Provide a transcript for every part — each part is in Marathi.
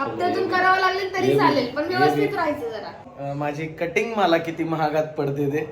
हप्त्यातून करावं लागेल तरी चालेल पण व्यवस्थित राहायचं जरा. अं, माझी कटिंग मला किती महागात पडते ते.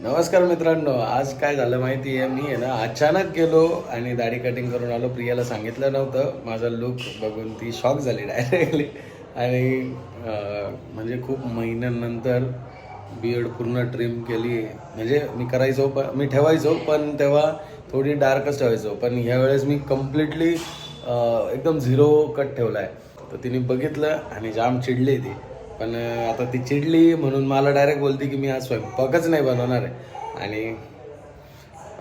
नमस्कार मित्रांनो आज काय झालं माहिती आहे मी आहे ना अचानक गेलो आणि दाढी कटिंग करून आलो. प्रियाला सांगितलं नव्हतं. माझा लुक बघून ती शॉक झाली डायरेक्टली आणि म्हणजे खूप महिन्यानंतर बियर्ड पूर्ण ट्रिम केली. म्हणजे मी करायचो पण मी ठेवायचो पण तेव्हा थोडी डार्कच ठेवायचो. पण ह्यावेळेस मी कम्प्लिटली एकदम झिरो कट ठेवला आहे तर तिने बघितलं आणि जाम चिडली ती. पण आता ती चिडली म्हणून मला डायरेक्ट बोलते की मी आज स्वयंपाकच नाही बनवणार आहे. आणि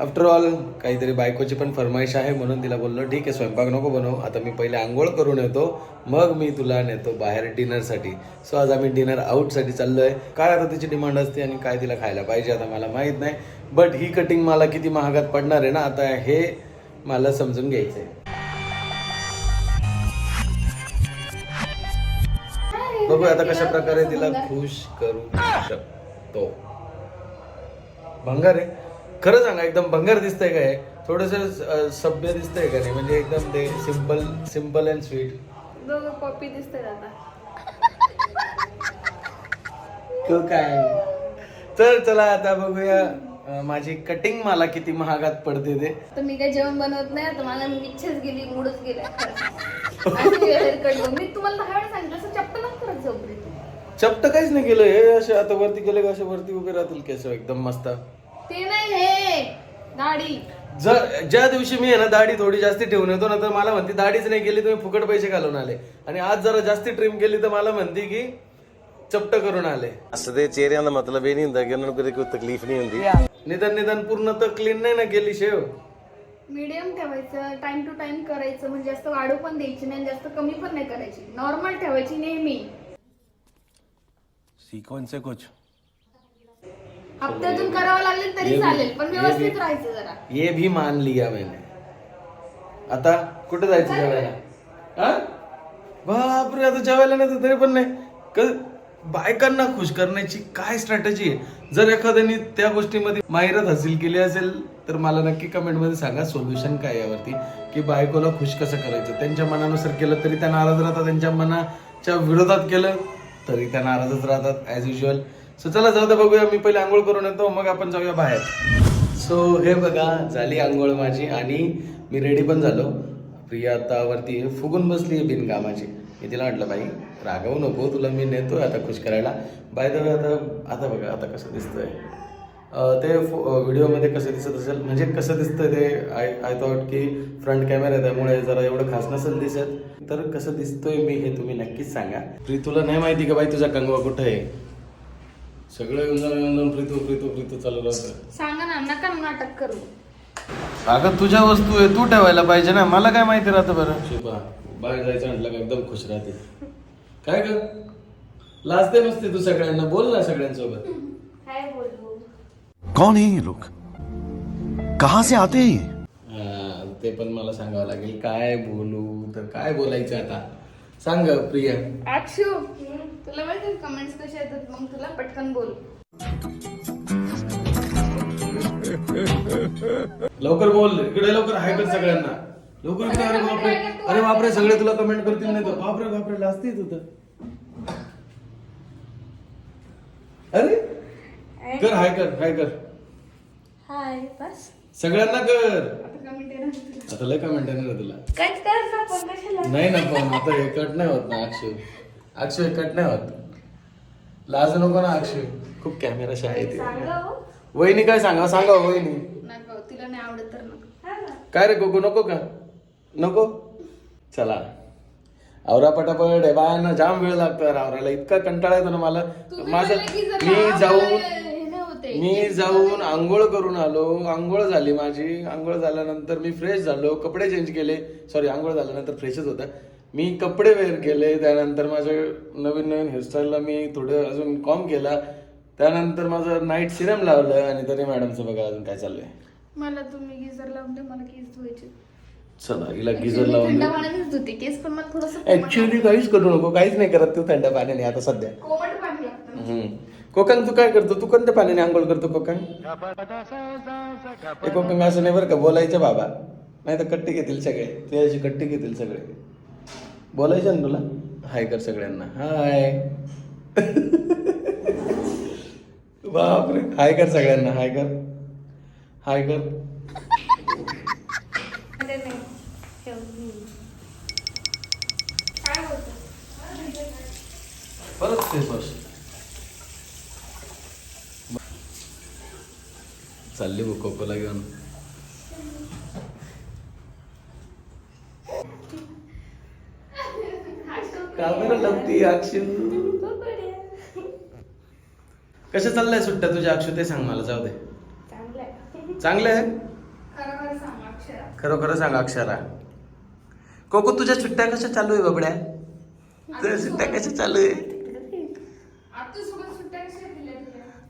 आफ्टर ऑल काहीतरी बायकोची पण फरमाईश आहे म्हणून तिला बोललो ठीक आहे स्वयंपाक नको बनवू. आता मी पहिले आंघोळ करून येतो मग मी तुला नेतो बाहेर डिनरसाठी. सो आज आम्ही डिनर आउटसाठी चाललो आहे काय आता तिची डिमांड असते आणि काय तिला खायला पाहिजे आता मला माहीत नाही. बट ही कटिंग मला किती महागात पडणार आहे ना आता हे मला समजून घ्यायचं आहे बघू आता कशा प्रकारे तिला खुश करू शकतो. भंगार आहे. खरं सांगा एकदम भंगार दिसतंय काय थोडस सभ्य दिसतंय का नाही? म्हणजे एकदम ते सिंपल सिंपल अँड स्वीट दोघं पॉपी दिसतात आता. तो काय? तर चला आता बघूया अं, माझी कटिंग मला किती महागात पडते ते. तर मी काही जेवण बनवत नाही आता मला इच्छाच गेली मूडच गेला मी तुम्हाला दहा वेळा सांगितलं असं करत. चपट काहीच नाही केलं हे असे आता वरती गेले का असे वरती उभे राहतील केस एकदम मस्त. ते नाही हे गाडी जर ज्या दिवशी मी आहे ना दाढी थोडी जास्ती ठेवून येतो ना तर मला म्हणते दाढीच नाही केली तुम्ही फुकट पैसे घालून आले आणि आज जरा जास्ती ट्रिम केली तर मला म्हणते की चपट करून आले ਅਸਦੇ ਚਿਹਰਿਆਂ ਦਾ ਮਤਲਬ ਇਹ ਨਹੀਂ ਹੁੰਦਾ ਕਿ ਉਹਨਾਂ ਨੂੰ ਕਦੇ ਕੋਈ ਤਕਲੀਫ ਨਹੀਂ ਹੁੰਦੀ निदान निदान पूर्ण तर क्लीन नाही ना केली शेव मीडियम ठेवायचं टाइम टू टाइम करायचं म्हणजे जास्त वाढू पण द्यायची नाही आणि जास्त कमी पण नाही करायची नॉर्मल ठेवायची नेहमी सीखो इनसे कुछ करावं लागेल तरी हे बी- चालेल पण व्यवस्थित राहायचं जरा. ये भी मान लिया मैंने. आता कुठे जायचं जेवायला? हा? बापरे आता जेवायला नाही तर तरी पण नाही. क- बायकांना खुश करण्याची काय स्ट्रॅटेजी आहे? जर एखाद्याने त्या गोष्टीमध्ये माहिरत हासिल केली असेल तर मला नक्की कमेंटमध्ये सांगा सोल्युशन काय यावरती. की बायकोला खुश कसं करायचं? त्यांच्या मनानुसार केलं तरी त्या नाराज राहतात त्यांच्या मनाच्या विरोधात केलं तरी त्या नाराजच राहतात ॲज युजल सो चला जाऊ दे बघूया. मी पहिले आंघोळ करून येतो मग आपण जाऊया बाहेर. सो हे बघा झाली आंघोळ माझी आणि मी रेडी पण झालो. प्रिया आता वरती फुगून बसली आहे बिनकामाची. मी तिला म्हटलं बाई रागवू नको तुला मी नेतो आता खुश करायला. बाय द वे आता आता बघा आता कसं दिसतंय. ते व्हिडिओमध्ये कसं दिसत असेल म्हणजे कसं दिसतंय ते आय आय थॉट की फ्रंट कॅमेरा आहे त्यामुळे जरा एवढं खास नसेल दिसत. तर कसं दिसतोय मी हे तुम्ही नक्कीच सांगा. तुला नाही माहिती का बाई तुझा कंगवा कुठं आहे? सगळं येऊन जाऊन येऊन जाऊन प्रीतू प्रीतू प्रीतू चालू राहतं. सांगा ना नका ना नाटक करू. अगं तुझ्या वस्तू आहे तू ठेवायला पाहिजे ना. मला काय माहिती राहतं बरं? शिल्पा बाहेर जायचं म्हटलं का एकदम खुश राहते. काय ग? लाजते नसते तू सगळ्यांना. बोल ना सगळ्यांसोबत. काय बोलू? कौन है ये लोग? कहाँ से आते हैं ये? हा, ते पण मला सांगावं लागेल. काय बोलू? तर काय बोलायचं आता? सांग प्रिया. अक्षू तुला माहिती कमेंट्स कसे येतात मग तुला पटकन बोल. लवकर बोल इकडे लवकर हाय कर सगळ्यांना. लवकर इकडे अरे बापरे अरे बापरे सगळे तुला कमेंट करतील नाही तर. बापरे बापरे लाजते तू तर. अरे? कर हाय कर हाय कर. हाय बस. सगळ्यांना कर. आता कमेंट येणार आता लय कमेंट येणार तुला. काहीच कर ना पण कशाला नाही ना पण आता हे कट नाही होत ना अक्षय अक्षय हे कट नाही होत. लाज नको ना अक्षय. खूप कॅमेरा आहे ते. सांगा हो. वहिनी काय सांगा? सांगा हो, वहिनी. नको तिला नाही आवडत तर नको. हा ना. काय रे गोगो नको का? नको? चला. आवरा पटापट आहे बायांना जाम वेळ लागतो यार आवरायला. इतका कंटाळा येतो ना मला. माझं मी जाऊन हे. मी जाऊन आंघोळ करून आलो. आंघोळ झाली माझी. आंघोळ झाल्यानंतर मी फ्रेश झालो. कपडे चेंज केले. सॉरी आंघोळ झाल्यानंतर फ्रेशच होता. मी कपडे वेअर केले त्यानंतर माझ्या नवीन नवीन हेअरस्टाईलला मी थोडं अजून कॉम केला. त्यानंतर माझं नाईट सिरम लावलं आणि तरी मॅडमचं बघा अजून काय चाललंय. मला तुम्ही गिझर लावून दे मला केस धुवायचे. चला हिला गिझर लावून थंड देऊ. पाण्यानेच धुते केस पण मला थोडस ऍक्च्युअली काहीच करू नको काहीच नाही करत तू थंड पाण्याने आता सध्या. कोमट पाणी लागतं. हम्म. कोकण तू काय करतो? तू कोणत्या पाण्याने आंघोळ करतो कोकण? हे कोकण असं नाही बरं का बोलायचं बाबा. नाही तर कट्टी घेतील सगळे. तुझ्याची कट्टी घेतील सगळे. बोलायचं ना तुला? हाय कर सगळ्यांना. हाय. बापरे. हाय कर सगळ्यांना. हाय कर. हाय कर. परत ते बस. चालली बघ कोकोला घेऊन. का बरं लवती अक्षु. कसं चाललंय सुट्ट्या तुझ्या अक्षु? ते सांग मला जाऊ दे. चांगलं आहे अक्षरा. खरोखर सांग अक्षरा. कोको तुझ्या सुट्ट्या कशा चालू आहे बाबड्या? तुझ्या सुट्ट्या कशा चालू आहे? कशा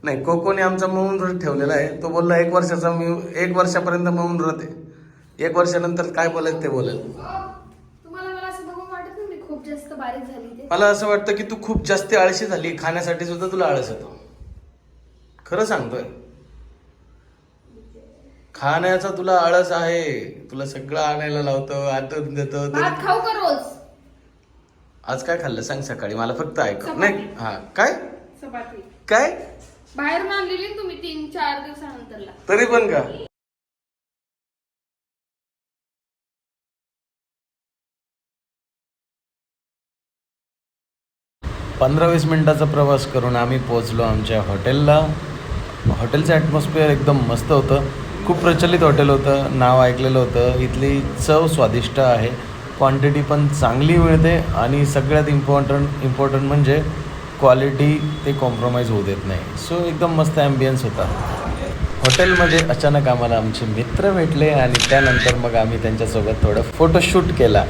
नाही कोकोने आमचा मौन व्रत ठेवलेला आहे. तो बोलला एक वर्षाचा मी एक वर्षापर्यंत मौन व्रत आहे. एक वर्षानंतर काय बोलायचं ते बोलेल ओ, तुम्हाला मला असं बघून वाटत नाही मी खूप जास्त बारीक झाली ते. मला असं वाटतं की तू खूप जास्त आळशी झाली खाण्यासाठी सुद्धा तुला आळस येतो. खरं सांगतोय. खाण्याचा तुला आळस आहे. तुला सगळं आणायला लावतो आठवून देतो भात खाऊ का रोज? आज काय खाल्लं? सांग सकाळी. मला फक्त ऐक. चपाती. नाही हा. काय? चपाती. काय? बाहेरून आणलेली ना तुम्ही तीन चार दिवसानंतरला. तरी पण का? पंधरा वीस मिनटाचा प्रवास करून आम्ही पोचलो आमच्या हॉटेलला. हॉटेलचं ॲटमॉस्फिअर एकदम मस्त होतं. खूप प्रचलित हॉटेल होतं नाव ऐकलेलं होतं. इथली चव स्वादिष्ट आहे. क्वांटिटी पण चांगली मिळते आणि सगळ्यात इम्पॉर्टंट इम्पॉर्टंट म्हणजे क्वालिटी ते कॉम्प्रोमाइज होऊ देत नाही. सो एकदम मस्त ॲम्बियन्स होता. हॉटेलमध्ये अचानक आम्हाला आमचे मित्र भेटले आणि त्यानंतर मग आम्ही त्यांच्यासोबत थोडं फोटोशूट केला.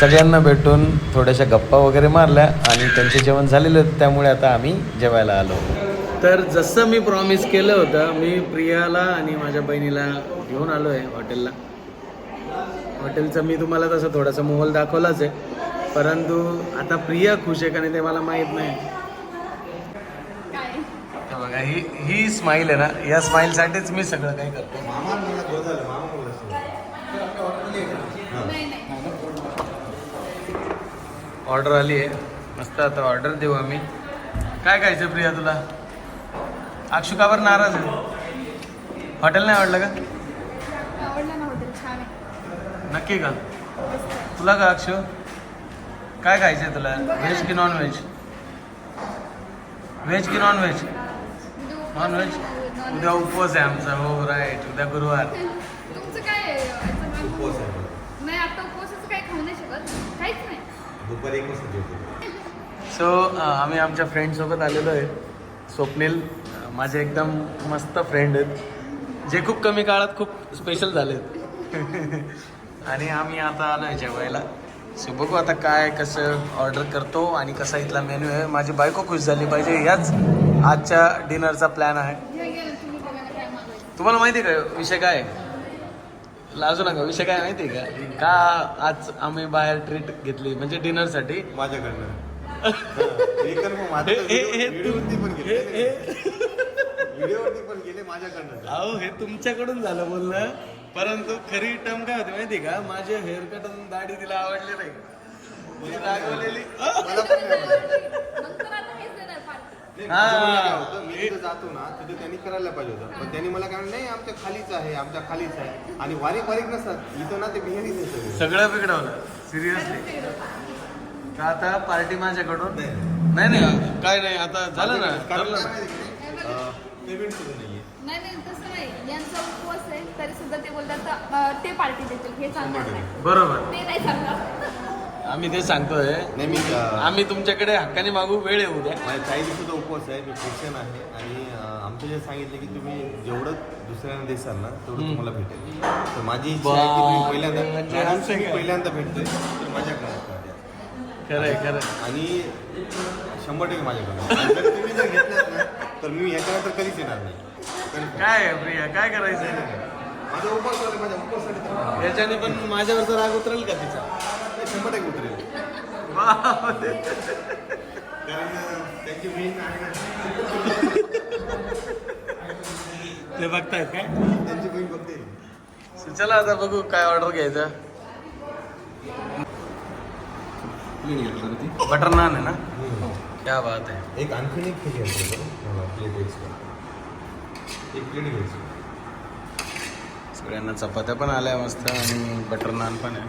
सगळ्यांना भेटून थोड्याशा गप्पा वगैरे मारल्या आणि त्यांचे जेवण झालेलं होतं त्यामुळे आता आम्ही जेवायला आलो. तर जसं मी प्रॉमिस केलं होतं मी प्रियाला आणि माझ्या बहिणीला घेऊन आलो आहे हॉटेलला हॉटेलचं मी तुम्हाला तसं थोडासा मोहल दाखवलाच आहे. परंतु आता प्रिया खुश आहे का नाही ते मला माहीत नाही. काय हे बघा ही ही स्माईल आहे ना या स्माईलसाठीच मी सगळं काही करतो नाही नाही ऑर्डर आली आहे. मस्त आता ऑर्डर देऊ आम्ही. काय खायचं प्रिया तुला? अक्षू का बरं नाराज आहे? हॉटेल नाही आवडलं का? आवडलं ना हॉटेल छान आहे. नक्की का? तुला का अक्षू? काय खायचं आहे तुला व्हेज की नॉन व्हेज व्हेज की नॉन व्हेज नॉन व्हेज उद्या उपवास आहे आमचा. हो राईट उद्या गुरुवार. तुमचं काय? उपवास आहे. नाही आता उपवासाचं काही खाऊ नाही शकत. काहीच नाही. दुपारी एक वाजता जेवतो सो आम्ही आमच्या फ्रेंडसोबत आलेलो आहे. स्वप्नील माझे एकदम मस्त फ्रेंड आहेत. जे खूप कमी काळात खूप स्पेशल झालेत. आणि आम्ही आता आलो आहे जेवायला. सो बघू आता काय कसं ऑर्डर करतो आणि कसा इथला मेन्यू आहे? माझी बायको खुश झाली पाहिजे. याच आजच्या डिनरचा प्लॅन आहे. तुम्हाला माहिती आहे का विषय काय आहे? लाजू नका विषय काय माहिती आहे का? का आज आम्ही बाहेर ट्रीट घेतली? म्हणजे डिनरसाठी माझ्याकडनं. हे कर मग हे- हे- हे- व्हिडिओवरती पण गेले. व्हिडिओवरती पण गेले माझ्याकडनं. अहो हे तुमच्याकडून झालं बोलणं. परंतु खरी टर्म काय होती माहिती का? माझे हेअर कट आणि दाढी तिला आवडली नाही. मला पण नाही आवडत. नंतर आता हेच देणार party. नाही, हा. माझं म्हणणं काय होतं, मी तिथं जातो ना तिथे त्यांनी करायला पाहिजे होतं. पण त्यांनी मला काय म्हणलं, नाही आमच्या खालीच आहे आमच्या खालीच आहे. आणि बारीक बारीक नसतात. इथं ना ते बिहारीच आहे सगळे. सगळं बिघडवलं. सिरियसली का आता पार्टी माझ्याकडून? नाही. नाही नाही. काय नाही आता झालं ना? कारण ठरलं काय ना माहिती आहे का? अं, पेमेंट सुद्धा नाहीये. नाही नाही तसं नाही. यांचा उपवास आहे तरी सुद्धा ते बोलतात अं, ते पार्टी देतील. हे चांगलं नाही. बरोबर. ते नाही चांगलं आम्ही ते सांगतोय. नाही मी अं, आम्ही तुमच्याकडे हक्काने मागू वेळ येऊ द्या. माझ्या काही दिवसाचा उपवास आहे मी ख्रिश्चन आहे. आणि अं, आमचं जे सांगितलं की तुम्ही जेवढं दुसऱ्यांना देसाल ना तेवढं. तुम्हाला भेटेल. तर माझी इच्छा आहे की तुम्ही बाप रे, पहिल्यांदा? पहिल्यांदा भेटतोय तर माझ्याकडे द्या. खरंय खरंय. आणि शंभर टक्के माझ्याकडे आणि जर तुम्ही जर घेतलात ना तर मी याच्यानंतर कधीच येणार नाही. तर काय आहे प्रिया? काय करायचं माझा उपवास आहे, माझ्या उपवासासाठी. याच्याने पण माझ्यावरचा राग उतरेल का तिचा नाही, शंभर टक्के उतरेल बापरे. कारण अं, त्यांची मेन आहे ना ते बघतायत काय? त्यांची बघते चला आता बघू काय ऑर्डर घ्यायचं. बटर नान आहे ना? क्या बात आहे. एक आणखीन एक हे घ्यायचं प्लेट एक्स्ट्रा एक प्लेट घ्यायची. सगळ्यांना चपात्या पण आल्या मस्त आणि बटर नान पण आहे.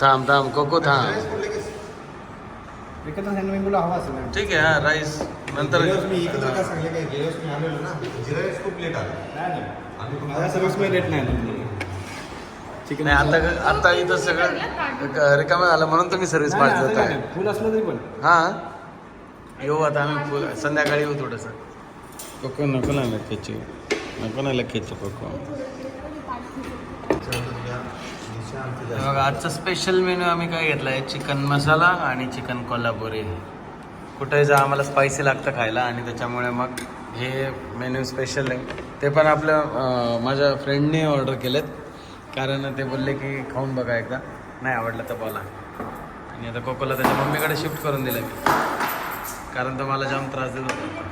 थांब थांब कोको थांब. हवा असेल ना. ठीक आहे हा राईस नंतर गेल्या वेळेस मी एकत्र काय सांगले काय गेल्या वेळेस मी आलेलो ना. जिरा राईस खूप लेट आला. आम्ही माझ्या तुम्हाला सर्विसमध्ये रेट नाही चिकन नाही आता आता इथं सगळं रिकामं झालं म्हणून तुम्ही सर्व्हिस पार्ट आहे फुल असलं तरी पण. हा? येऊ आता आम्ही फुल संध्याकाळी येऊ थोडंसं. कोको नको ना लखेची नको ना लखेची कोको हे बघा आजचा स्पेशल मेन्यू आम्ही काय घेतला आहे चिकन मसाला आणि चिकन कोल्हापुरी कुठेही जा आम्हाला स्पायसी लागतं खायला आणि त्याच्यामुळे मग हे मेन्यू स्पेशल आहे. ते पण आपल्या माझ्या फ्रेंडने ऑर्डर केलेत. कारण ते बोलले की खाऊन बघा एकदा. नाही आवडलं तर बोला. आणि आता कोकोला त्याच्या मम्मीकडे शिफ्ट करून दिलं मी कारण तो मला जाम त्रास देत होता.